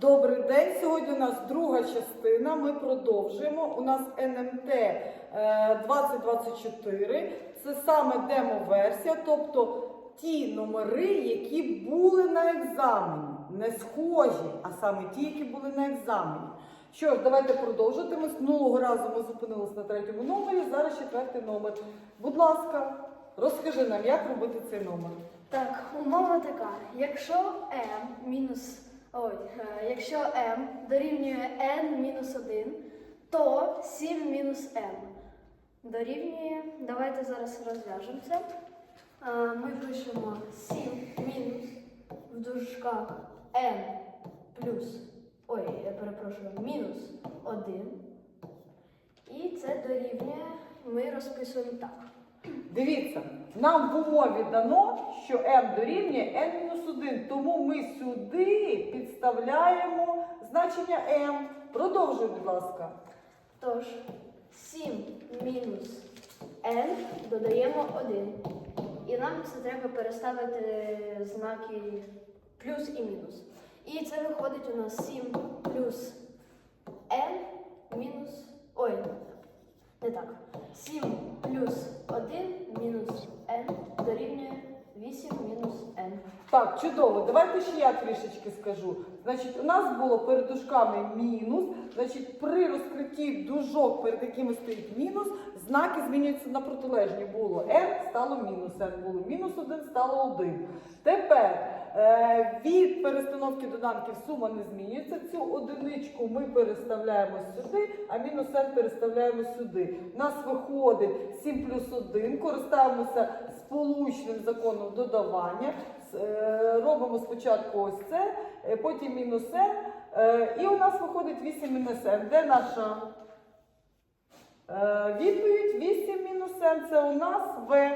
Добрий день. Сьогодні у нас друга частина. Ми продовжуємо. У нас НМТ е, 2024. Це саме демо-версія, тобто ті номери, які були на екзамені. Не схожі, а саме ті, які були на екзамені. Що ж, давайте з минулого разу ми зупинилися на третьому номері. Зараз четвертий номер. Будь ласка, розкажи нам, як робити цей номер. Так, умова така. Якщо m мінус ой, е, якщо m дорівнює n мінус 1, то 7 мінус m дорівнює. Давайте зараз розв'яжемо це. Ми пишемо 7 мінус в дужках n плюс. Ой, я перепрошую, мінус 1. І це дорівнює. Ми розписуємо так. Дивіться, нам в умові дано, що m дорівнює n-1, тому ми сюди підставляємо значення m. Продовжуй, будь ласка. Тож 7 мінус n додаємо 1. І нам це треба переставити знаки плюс і мінус. І це виходить у нас 7 плюс n мінус. Ой, не так. 7 плюс 1 мінус n дорівнює 8 мінус n. Так, чудово. Давайте ще я трішечки скажу. Значить, у нас було перед дужками мінус. Значить, при розкритті дужок, перед якими стоїть мінус, знаки змінюються на протилежні. Було n, стало мінус n, було мінус 1, стало 1. Е, від перестановки доданків сума не змінюється. Цю одиничку ми переставляємо сюди, а мінус n переставляємо сюди. У нас виходить 7 плюс 1, користаємося сполучним законом додавання. Е, Робимо спочатку ось це, е, потім мінус n, і у нас виходить 8 мінус n. Де наша відповідь? 8 мінус n це у нас v.